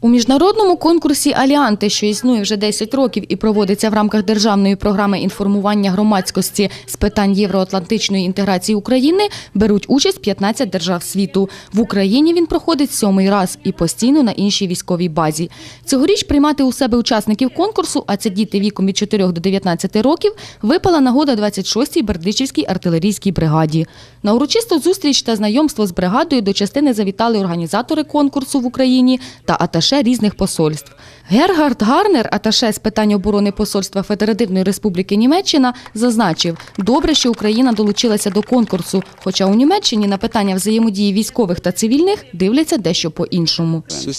У міжнародному конкурсі Аліанти, що існує вже 10 років і проводиться в рамках державної програми інформування громадськості з питань євроатлантичної інтеграції України, беруть участь 15 держав світу. В Україні він проходить сьомий раз і постійно на іншій військовій базі. Цьогоріч приймати у себе учасників конкурсу, а це діти віком від 4 до 19 років, випала нагода 26-й Бердичівській артилерійській бригаді. На урочисту зустріч та знайомство з бригадою до частини завітали організатори конкурсу в Україні та аташе різних посольств. Гергард Гарнер, аташе з питань оборони посольства Федеративної Республіки Німеччина, зазначив, добре, що Україна долучилася до конкурсу, хоча у Німеччині на питання взаємодії військових та цивільних дивляться дещо in Germany. Uh.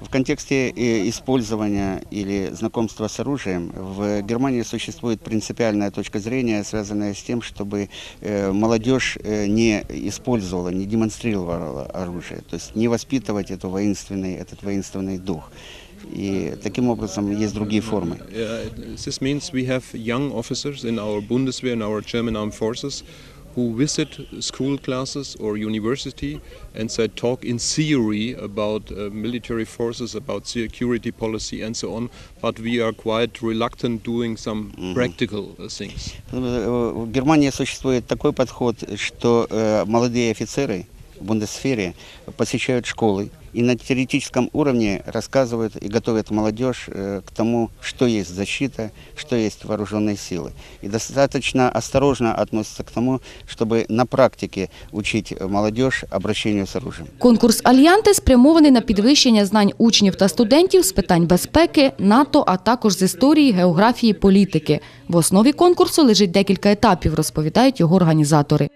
В контексте э, использования или знакомства с оружием в Германии существует принципиальная точка зрения, связанная с тем, чтобы э, молодежь э, не использовала, не демонстрировала оружие, то есть не воспитывать эту воинственный, этот воинственный дух. И таким образом есть другие формы. Uh, this means we have young officers in our Bundeswehr, in our German armed forces, who visit school classes or university and they talk in theory about uh, military forces, about security policy, and so on. But we are quite reluctant doing some practical uh, things. Э, В Германии существует такой подход, что э, молодые офицеры в бундесфере посещают школы и на теоретическом уровне рассказывают и готовят молодежь э, к тому, что есть защита, что есть вооруженные силы. И достаточно осторожно относятся к тому, чтобы на практике учить молодежь обращению с оружием. Конкурс Альянти спрямований на підвищення знань учнів та студентів з питань безпеки, НАТО, а також з історії, географії, політики. В основі конкурсу лежить декілька етапів, розповідають його організатори.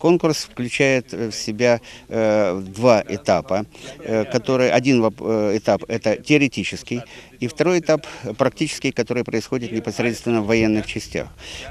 Конкурс включает э, в себя э, два этапа, э, которые один этап это теоретический, и второй этап практический, который происходит непосредственно в военных частях.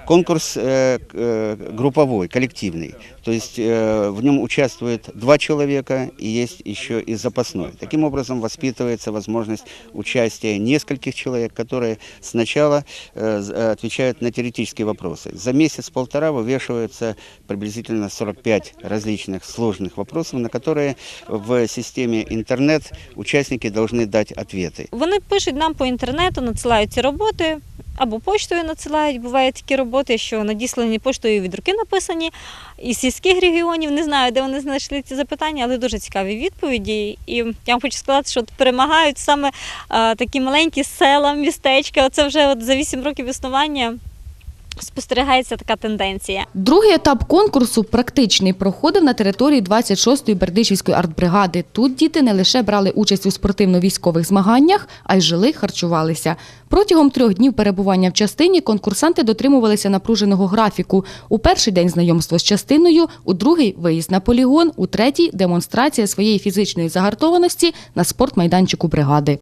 Конкурс групповой, коллективный, то есть в нем участвует два человека и есть еще и запасной. Таким образом воспитывается возможность участия нескольких человек, которые сначала отвечают на теоретические вопросы. За месяц-полтора вывешиваются приблизительно 45 различных сложных вопросов, на которые в системе интернет участники должны дать ответы. Вони пишуть нам по інтернету, надсилають ці роботи. Або поштою надсилають, бувають такі роботи, що надіслані поштою від руки написані із сільських регіонів. Не знаю, де вони знайшли ці запитання, але дуже цікаві відповіді. І я вам хочу сказати, що от перемагають саме а, такі маленькі села, містечка. Оце вже от за 8 років існування спостерігається така тенденція. Другий етап конкурсу практичний проходив на території 26-ї Бердичівської артбригади. Тут діти не лише брали участь у спортивно-військових змаганнях, а й жили, харчувалися. Протягом трьох днів перебування в частині конкурсанти дотримувалися напруженого графіку. У перший день знайомство з частиною, у другий виїзд на полігон, у третій демонстрація своєї фізичної загартованості на спортмайданчику бригади.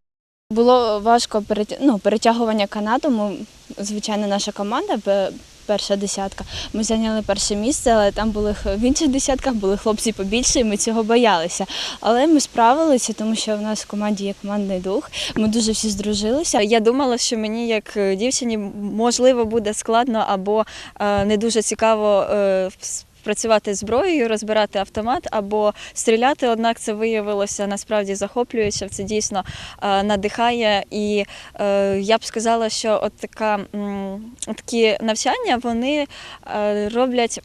Було важко ну, перетягування канату. Звичайно, наша команда, перша десятка. Ми зайняли перше місце, але там були в інших десятках були хлопці побільше, і ми цього боялися. Але ми справилися, тому що в нас в команді є командний дух. Ми дуже всі здружилися. Я думала, що мені як е, дівчині можливо буде складно або е, не дуже цікаво е, працювати зброєю, розбирати автомат або стріляти. Однак це виявилося насправді захоплююче. Це дійсно е, надихає. І е, я б сказала, що от така такі навчання вони е, роблять.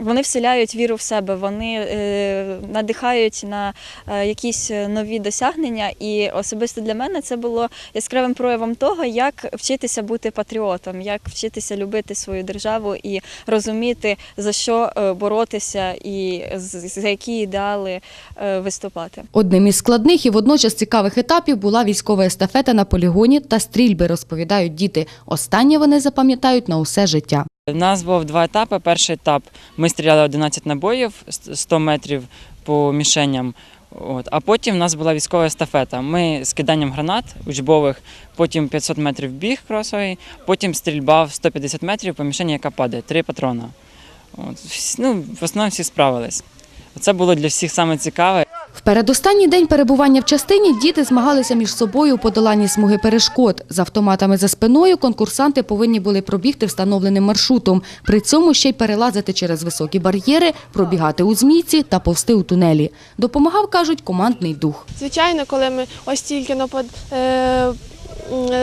Вони вселяють віру в себе, вони е, надихають на е, якісь нові досягнення. І особисто для мене це було яскравим проявом того, як вчитися бути патріотом, як вчитися любити свою державу і розуміти за що е, боротися і за які ідеали е, виступати. Одним із складних і водночас цікавих етапів була військова естафета на полігоні та стрільби, розповідають діти. Останнє вони запам'ятають на усе життя. У нас був два етапи. Перший етап ми стріляли 11 набоїв 100 метрів по мішеням. От. А потім в нас була військова естафета. Ми з киданням гранат учбових, потім 500 метрів біг кросовий, потім стрільба в 150 метрів по мішені, яка падає, три патрона. От. Ну, в основному всі справились. Це було для всіх саме цікаве. Передостанній день перебування в частині діти змагалися між собою у подоланні смуги перешкод. З автоматами за спиною конкурсанти повинні були пробігти встановленим маршрутом. При цьому ще й перелазити через високі бар'єри, пробігати у змійці та повсти у тунелі. Допомагав, кажуть, командний дух. Звичайно, коли ми ось тільки е,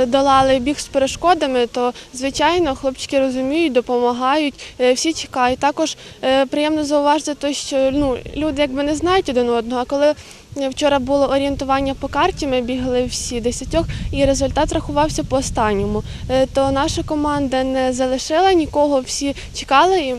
долали біг з перешкодами, то звичайно хлопчики розуміють, допомагають, е, всі чекають. Також е, приємно зауважити те, що ну, люди якби не знають один одного. А коли е, вчора було орієнтування по карті, ми бігли всі десятьох, і результат рахувався по останньому. То наша команда не залишила нікого, всі чекали і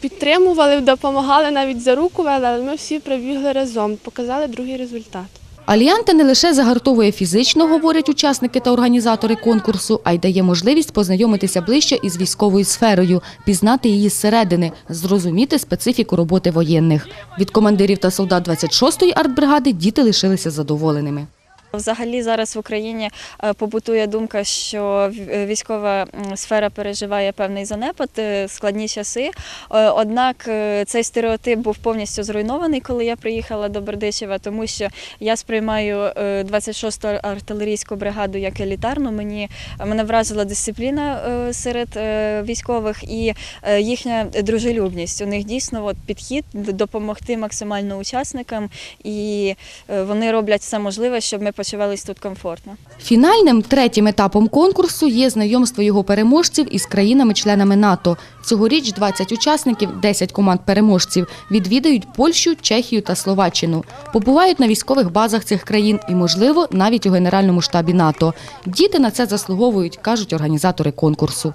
підтримували, допомагали, навіть за руку вели, але ми всі прибігли разом, показали другий результат. Аліанта не лише загартовує фізично, говорять учасники та організатори конкурсу, а й дає можливість познайомитися ближче із військовою сферою, пізнати її зсередини, зрозуміти специфіку роботи воєнних. Від командирів та солдат 26-ї артбригади діти лишилися задоволеними. Взагалі зараз в Україні е, побутує думка, що е, військова сфера переживає певний занепад, е, складні часи. Однак цей стереотип був повністю зруйнований, коли я приїхала до Бердичева, тому що я сприймаю е, 26-ту артилерійську бригаду як елітарну. Мені мене вразила дисципліна серед військових і їхня дружелюбність. У них дійсно от підхід допомогти максимально учасникам, і вони роблять все можливе, щоб ми почувалися тут комфортно. Фінальним третім етапом конкурсу є знайомство його переможців із країнами-членами НАТО. Цьогоріч 20 учасників, 10 команд переможців відвідають Польщу, Чехію та Словаччину. Побувають на військових базах цих країн і, можливо, навіть у Генеральному штабі НАТО. Діти на це заслуговують, кажуть організатори конкурсу.